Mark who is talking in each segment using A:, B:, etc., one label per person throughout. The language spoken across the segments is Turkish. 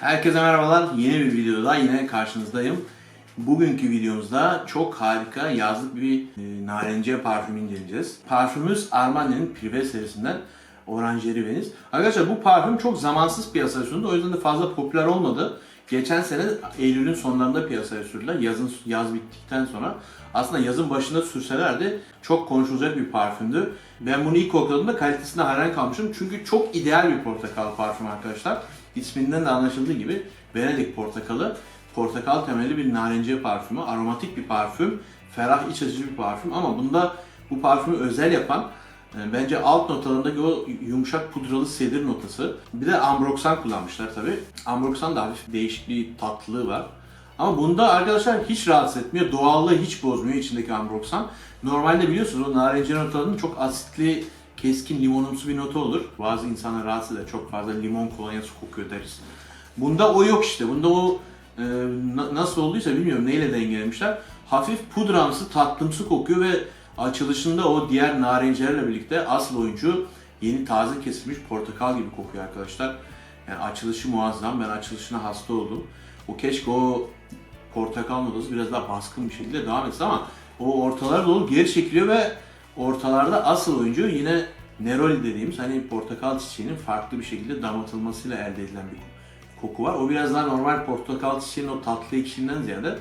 A: Herkese merhabalar. Yeni bir videoda yine karşınızdayım. Bugünkü videomuzda çok harika yazlık bir e, narenciye parfüm inceleyeceğiz. Parfümümüz Armani'nin Privé serisinden Orangerie Venice. Arkadaşlar bu parfüm çok zamansız piyasaya sunuldu. O yüzden de fazla popüler olmadı. Geçen sene Eylül'ün sonlarında piyasaya sürdüler. Yazın yaz bittikten sonra. Aslında yazın başında sürselerdi çok konuşulacak bir parfümdü. Ben bunu ilk kokladığımda kalitesine hayran kalmışım. Çünkü çok ideal bir portakal parfüm arkadaşlar. İsminden de anlaşıldığı gibi Venedik portakalı. Portakal temelli bir narenciye parfümü. Aromatik bir parfüm. Ferah iç açıcı bir parfüm. Ama bunda bu parfümü özel yapan Bence alt notalarındaki o yumuşak pudralı sedir notası. Bir de ambroxan kullanmışlar tabi. Ambroxan da hafif değişik bir tatlılığı var. Ama bunda arkadaşlar hiç rahatsız etmiyor. Doğallığı hiç bozmuyor içindeki ambroxan. Normalde biliyorsunuz o narenciye notalarının çok asitli, keskin limonumsu bir nota olur. Bazı insanlar rahatsız eder. Çok fazla limon kolonyası kokuyor deriz. Bunda o yok işte. Bunda o e, na- nasıl olduysa bilmiyorum neyle dengelemişler. Hafif pudramsı, tatlımsı kokuyor ve açılışında o diğer narencilerle birlikte asıl oyuncu yeni taze kesilmiş portakal gibi kokuyor arkadaşlar. Yani açılışı muazzam. Ben açılışına hasta oldum. O keşke o portakal notası biraz daha baskın bir şekilde devam etse ama o ortalara doğru geri çekiliyor ve ortalarda asıl oyuncu yine neroli dediğimiz hani portakal çiçeğinin farklı bir şekilde damatılmasıyla elde edilen bir koku var. O biraz daha normal portakal çiçeğinin o tatlı ekşiliğinden ziyade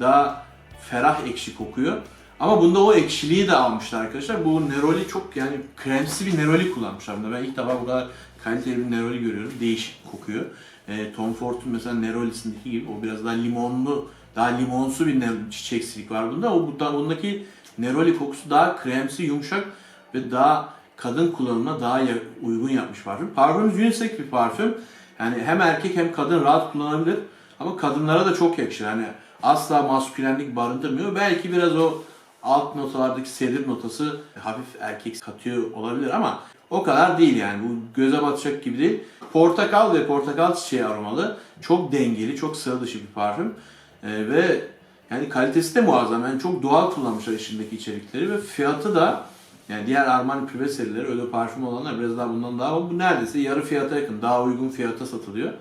A: daha ferah ekşi kokuyor. Ama bunda o ekşiliği de almışlar arkadaşlar. Bu neroli çok yani kremsi bir neroli kullanmışlar. Bunda ben ilk defa bu kadar kaliteli bir neroli görüyorum. Değişik kokuyor. E, Tom Ford'un mesela nerolisindeki gibi o biraz daha limonlu, daha limonsu bir çiçeksilik var bunda. O bu da- bundaki neroli kokusu daha kremsi, yumuşak ve daha kadın kullanımına daha uygun yapmış parfüm. Parfümümüz unisex bir parfüm. Yani hem erkek hem kadın rahat kullanabilir. Ama kadınlara da çok yakışır. Yani asla maskülenlik barındırmıyor. Belki biraz o alt notalardaki sedir notası hafif erkek katıyor olabilir ama o kadar değil yani. Bu göze batacak gibi değil. Portakal ve portakal çiçeği aromalı. Çok dengeli, çok sıra dışı bir parfüm. Ee, ve yani kalitesi de muazzam. Yani çok doğal kullanmışlar içindeki içerikleri ve fiyatı da yani diğer Armani Privé serileri öyle parfüm olanlar biraz daha bundan daha bu neredeyse yarı fiyata yakın. Daha uygun fiyata satılıyor.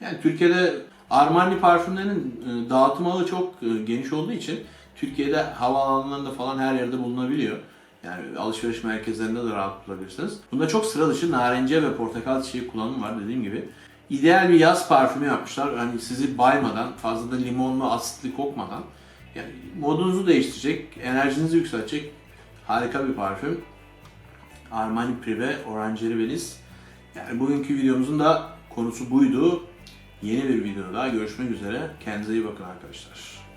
A: Yani Türkiye'de Armani parfümlerinin e, dağıtım ağı çok e, geniş olduğu için Türkiye'de havaalanlarında falan her yerde bulunabiliyor. Yani alışveriş merkezlerinde de rahat bulabilirsiniz. Bunda çok sıra dışı narenciye ve portakal çiçeği kullanımı var dediğim gibi. İdeal bir yaz parfümü yapmışlar. Hani sizi baymadan, fazla da limonlu, asitli kokmadan. Yani modunuzu değiştirecek, enerjinizi yükseltecek harika bir parfüm. Armani Privé Orangerie Venice. Yani bugünkü videomuzun da konusu buydu. Yeni bir videoda görüşmek üzere. Kendinize iyi bakın arkadaşlar.